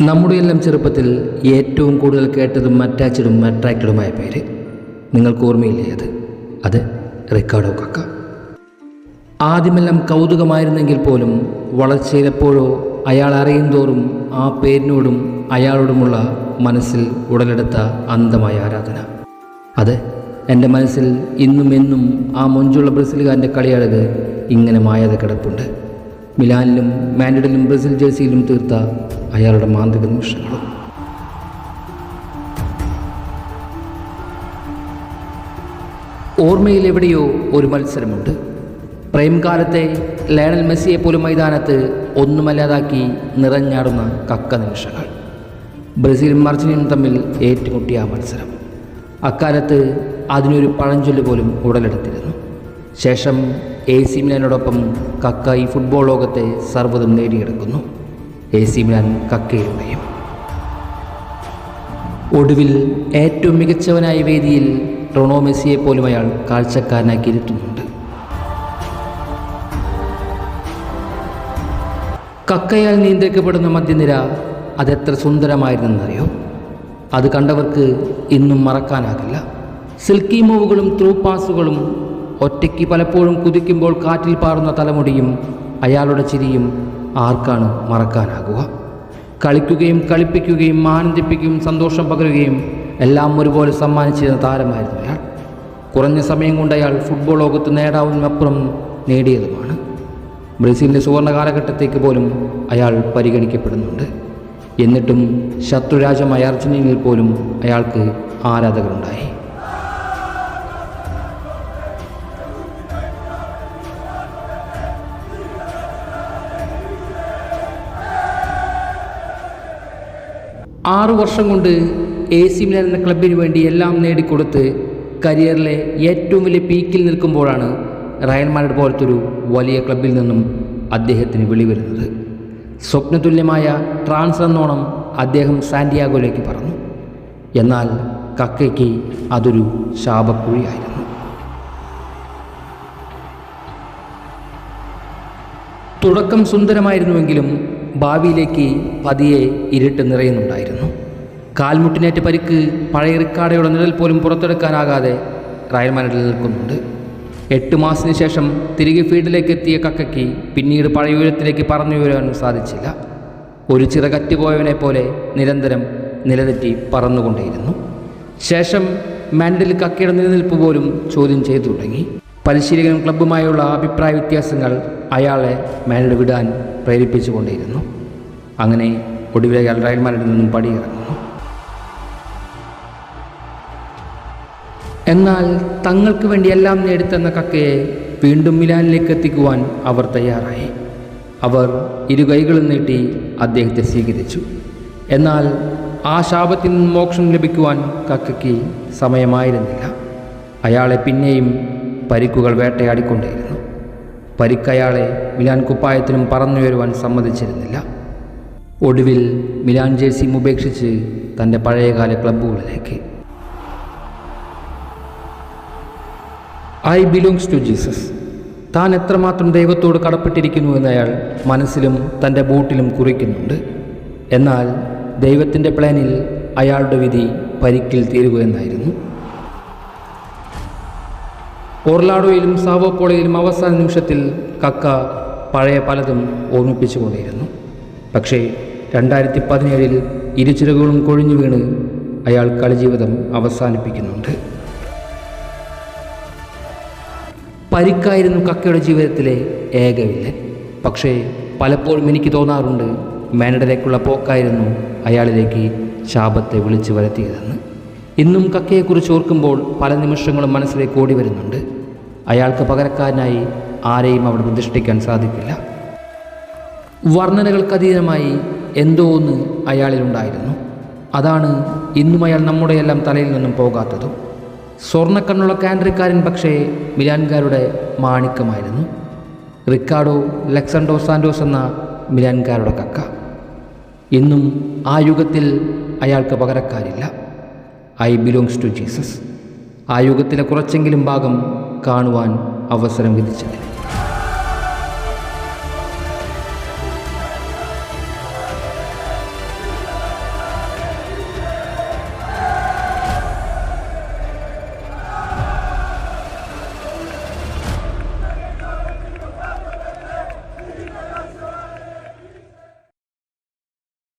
നമ്മുടെ എല്ലാം ചെറുപ്പത്തിൽ ഏറ്റവും കൂടുതൽ കേട്ടതും അറ്റാച്ചഡും അട്രാക്റ്റഡുമായ പേര് നിങ്ങൾക്ക് ഓർമ്മയില്ലേ അത്? അത് റിക്കാർഡോ കക്ക. ആദ്യമെല്ലാം കൗതുകമായിരുന്നെങ്കിൽ പോലും വളർച്ചയിലെപ്പോഴോ അയാൾ അറിയും തോറും ആ പേരിനോടും അയാളോടുമുള്ള മനസ്സിൽ ഉടലെടുത്ത അന്തമായ ആരാധന. അത് എന്റെ മനസ്സിൽ ഇന്നും എന്നും ആ മൊഞ്ചുള്ള ബ്രസീലുകാരന്റെ കളിയഴക് ഇങ്ങനെ മായാതെ കിടപ്പുണ്ട്. മിലാനിലും മാൻഡ്രിഡിലും ബ്രസീൽ ജേഴ്സിയിലും തീർത്ത അയാളുടെ മാന്ത്രിക നിമിഷങ്ങളും ഓർമ്മയിൽ എവിടെയോ ഒരു മത്സരമുണ്ട്. പ്രേംകാലത്തെ ലയണൽ മെസ്സിയെ പോലും മൈതാനത്ത് ഒന്നുമല്ലാതാക്കി നിറഞ്ഞാടുന്ന കക്ക നിമിഷങ്ങൾ. ബ്രസീലും അർജന്റീനയും തമ്മിൽ ഏറ്റുമുട്ടിയ ആ മത്സരം. അക്കാലത്ത് അതിനൊരു പഴഞ്ചൊല്ല് പോലും ഉടലെടുത്തിരുന്നു. ശേഷം എ സി മിലാനോടൊപ്പം കക്ക ഈ ഫുട്ബോൾ ലോകത്തെ സർവതും നേടിയെടുക്കുന്നു. എ സി മിലാൻ കക്കയിലൂടെയും ഒടുവിൽ ഏറ്റവും മികച്ചവനായ വേദിയിൽ റൊണോ മെസ്സിയെ പോലും അയാൾ കാഴ്ചക്കാരനാക്കി ഇരുത്തുന്നുണ്ട്. കക്കയാൽ നിയന്ത്രിക്കപ്പെടുന്ന മധ്യനിര അതെത്ര സുന്ദരമായിരുന്നെന്നറിയോ? അത് കണ്ടവർക്ക് ഇന്നും മറക്കാനാകില്ല. സിൽക്കി മൂവുകളും ത്രൂ പാസുകളും ഒറ്റയ്ക്ക് പലപ്പോഴും കുതിക്കുമ്പോൾ കാറ്റിൽ പാറുന്ന തലമുടിയും അയാളുടെ ചിരിയും ആർക്കാണ് മറക്കാനാകുക? കളിക്കുകയും കളിപ്പിക്കുകയും ആനന്ദിപ്പിക്കുകയും സന്തോഷം പകരുകയും എല്ലാം ഒരുപോലെ സമ്മാനിച്ചിരുന്ന താരമായിരുന്നു അയാൾ. കുറഞ്ഞ സമയം കൊണ്ട് അയാൾ ഫുട്ബോൾ ലോകത്ത് നേടാവുന്നപ്പുറം നേടിയതുമാണ്. ബ്രസീലിന്റെ സുവർണ കാലഘട്ടത്തേക്ക് പോലും അയാൾ പരിഗണിക്കപ്പെടുന്നുണ്ട്. എന്നിട്ടും ശത്രുരാജ്യമായ അർജന്റീനയിൽ പോലും അയാൾക്ക് ആരാധകരുണ്ടായി. ആറു വർഷം കൊണ്ട് എ സി മിലാൻ എന്ന ക്ലബിന് വേണ്ടി എല്ലാം നേടിക്കൊടുത്ത് കരിയറിലെ ഏറ്റവും വലിയ പീക്കിൽ നിൽക്കുമ്പോഴാണ് റയൽ മാഡ്രിഡ് ഒരു വലിയ ക്ലബിൽ നിന്നും അദ്ദേഹത്തിന് വിളി വരുന്നത്. സ്വപ്നതുല്യമായ ട്രാൻസ്ഫർ എന്നോണം അദ്ദേഹം സാന്റിയാഗോയിലേക്ക് പറഞ്ഞു എന്നാൽ കക്കയ്ക്ക് അതൊരു ശാപക്കുഴിയായിരുന്നു. തുടക്കം സുന്ദരമായിരുന്നുവെങ്കിലും ഭാവിയിലേക്ക് പതിയെ ഇരുട്ട് നിറയുന്നുണ്ടായിരുന്നു. കാൽമുട്ടിനേറ്റ് പരിക്ക് പഴയ റിക്കാർഡയുടെ നിഴൽ പോലും പുറത്തെടുക്കാനാകാതെ റയൽ മാഡ്രിഡിൽ നിൽക്കുന്നുണ്ട്. എട്ട് മാസത്തിന് ശേഷം തിരികെ ഫീൽഡിലേക്ക് എത്തിയ കക്കയ്ക്ക് പിന്നീട് പഴയ ഉയരത്തിലേക്ക് പറഞ്ഞു ഉയരാനും സാധിച്ചില്ല. ഒരു ചിറകറ്റുപോയവനെ പോലെ നിരന്തരം നിലതെറ്റി പറന്നുകൊണ്ടേയിരുന്നു. ശേഷം മാൻഡിൽ കക്കയുടെ നിലനിൽപ്പ് പോലും ചോദ്യം ചെയ്തു തുടങ്ങി. പരിശീലകനും ക്ലബ്ബുമായുള്ള അഭിപ്രായ വ്യത്യാസങ്ങൾ അയാളെ മാനഡ് വിടാൻ പ്രേരിപ്പിച്ചുകൊണ്ടേയിരുന്നു അങ്ങനെ ഒടുവിൽ അയാൾ റയൽ നിന്നും പടിയിറങ്ങുന്നു. എന്നാൽ തങ്ങൾക്ക് വേണ്ടി എല്ലാം നേടിത്തന്ന കക്കയെ വീണ്ടും മിലാനിലേക്ക് എത്തിക്കുവാൻ അവർ തയ്യാറായി. അവർ ഇരു കൈകളും നീട്ടി അദ്ദേഹത്തെ സ്വീകരിച്ചു. എന്നാൽ ആ ശാപത്തിൽ നിന്ന് മോക്ഷം ലഭിക്കുവാൻ കക്കയ്ക്ക് സമയമായിരുന്നില്ല. അയാളെ പിന്നെയും പരിക്കുകൾ വേട്ടയാടിക്കൊണ്ടേയിരുന്നു. പരിക്കയാളെ മിലാൻ കുപ്പായത്തിനും പറന്നുയരുവാൻ സമ്മതിച്ചിരുന്നില്ല. ഒടുവിൽ മിലാൻ ജേഴ്സിയും ഉപേക്ഷിച്ച് തന്റെ പഴയകാല ക്ലബ്ബുകളിലേക്ക്. ഐ ബിലോങ്സ് ടു ജീസസ് താൻ എത്രമാത്രം ദൈവത്തോട് കടപ്പെട്ടിരിക്കുന്നു എന്ന് അയാൾ മനസ്സിലും തന്റെ ബൂട്ടിലും കുറിക്കുന്നുണ്ട്. എന്നാൽ ദൈവത്തിന്റെ പ്ലാനിൽ അയാളുടെ വിധി പരിക്കിൽ തീരുക എന്നായിരുന്നു ഓർലാഡോയിലും സാവോപ്പോളയിലും അവസാന നിമിഷത്തിൽ കക്ക പഴയ പലതും ഓർമ്മിപ്പിച്ചുകൊണ്ടിരുന്നു പക്ഷേ രണ്ടായിരത്തി പതിനേഴിൽ ഇരുചിറകുകളും കൊഴിഞ്ഞു വീണ് അയാൾ കളിജീവിതം അവസാനിപ്പിക്കുന്നുണ്ട്. പരിക്കായിരുന്നു കക്കയുടെ ജീവിതത്തിലെ ഏക പക്ഷേ പലപ്പോഴും എനിക്ക് തോന്നാറുണ്ട് മാനഡലേക്കുള്ള പോക്കായിരുന്നു അയാളിലേക്ക് ശാപത്തെ വിളിച്ചു വരുത്തിയതെന്ന്. ഇന്നും കക്കയെക്കുറിച്ച് ഓർക്കുമ്പോൾ പല നിമിഷങ്ങളും മനസ്സിലേക്ക് ഓടി വരുന്നുണ്ട്. അയാൾക്ക് പകരക്കാരനായി ആരെയും അവിടെ പ്രതിഷ്ഠിക്കാൻ സാധിക്കില്ല. വർണനകൾക്കതീതമായി എന്തോ ഒന്ന് അയാളിലുണ്ടായിരുന്നു. അതാണ് ഇന്നും അയാൾ നമ്മുടെ എല്ലാം തലയിൽ നിന്നും പോകാത്തതും. സ്വർണക്കണ്ണുള്ള കാൻഡ്രിക്കാരൻ പക്ഷേ മിലാൻകാരുടെ മാണിക്കമായിരുന്നു. റിക്കാർഡോ ലെക്സൻഡോ സാൻഡോസ് എന്ന മിലാൻകാരുടെ കക്ക. ഇന്നും ആ യുഗത്തിൽ അയാൾക്ക് പകരക്കാരില്ല. ഐ ബിലോങ്സ് ടു ജീസസ് ആ യുഗത്തിലെ കുറച്ചെങ്കിലും ഭാഗം കാണുവാൻ അവസരം വിധിച്ചതിന്